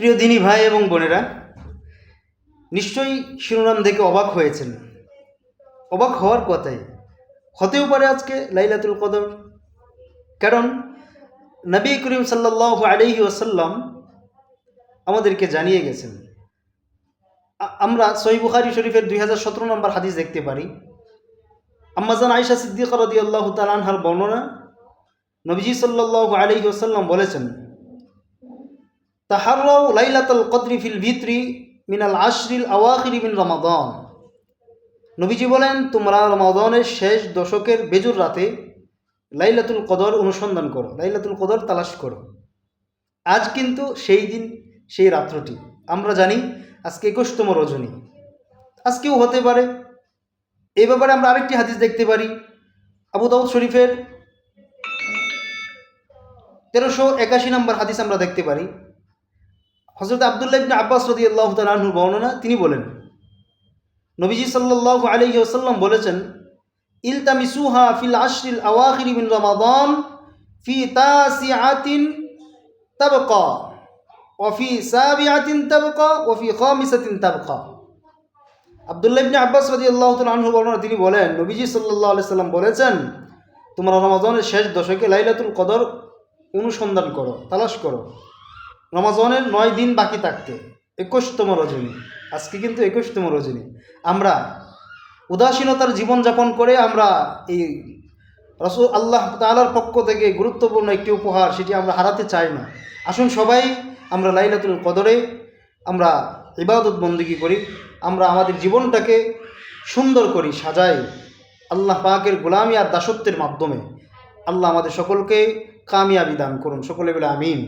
প্রিয় দিনী ভাই এবং বোনেরা, নিশ্চয়ই শিরোনাম দেখে অবাক হয়েছেন। অবাক হওয়ার কথাই। হতেও পারে আজকে লাইলাতুল কদর। কারণ নবী করিম সাল্লাহ আলহি ওসাল্লাম আমাদেরকে জানিয়ে গেছেন। আমরা সই বুখারি শরীফের দুই হাজার সতেরো নম্বর হাদিস দেখতে পারি। আম্মাজান আয়সা সিদ্দিক রদি আল্লাহ তালানহার বর্ণনা নবীজি সাল্লাহ আলহি ওসাল্লাম বলেছেন তাহারাও লাইলাতুল কদরি ফিল ভিত্রি মিনাল আশরিল আওয়াখিরি মিন রমাদন। নবীজি বলেন, তোমরা রমাদনের শেষ দশকের বেজুর রাতে লাইলাতুল কদর অনুসন্ধান করো, লাইলাতুল কদর তালাশ করো। আজ কিন্তু সেই দিন, সেই রাত্রটি। আমরা জানি আজকে একুশতম রজনী। আজকেও হতে পারে। এই ব্যাপারে আমরা আরেকটি হাদিস দেখতে পারি। আবু দাউদ শরীফের তেরোশো একাশি নম্বর হাদিস আমরা দেখতে পারি। হজরত আবদুল্লাহ ইবনে আব্বাস রদি আল্লাহ তালুর বর্ণনা, তিনি বলেন, নবীজি সাল্লাহ আলহি আসাল্লাম বলেছেন, ইলতামিসুহা ফিল আশরিল আওয়াখিরি মিন রমাদান ফি তাসিআতিন তাবকা ওফি সাবিআতিন তাবকা ওফি খামিসাতিন তাবকা। আবদুল্লাহ ইবনে আব্বাস রদি আল্লাহ তালুর বর্ণনা, তিনি বলেন, নবীজি সাল্লাহ আলি সাল্লাম বলেছেন, তোমরা রমাদানের শেষ দশকে লাইলাতুল কদর অনুসন্ধান করো, তালাশ করো। রমাজনের নয় দিন বাকি থাকতে একুশতম রজনী। আজকে কিন্তু একুশতম রজনী। আমরা উদাসীনতার জীবনযাপন করে আমরা এই রসুল আল্লাহ তালার পক্ষ থেকে গুরুত্বপূর্ণ একটি উপহার সেটি আমরা হারাতে চাই না। আসুন সবাই, আমরা লাইলাতুল কদরে আমরা ইবাদত বন্দিগি করি, আমরা আমাদের জীবনটাকে সুন্দর করি, সাজাই আল্লাহ পাকের গোলামি আর দাসত্বের মাধ্যমে। আল্লাহ আমাদের সকলকে কামিয়াবি দান করুন। সকলে বলে আমিন।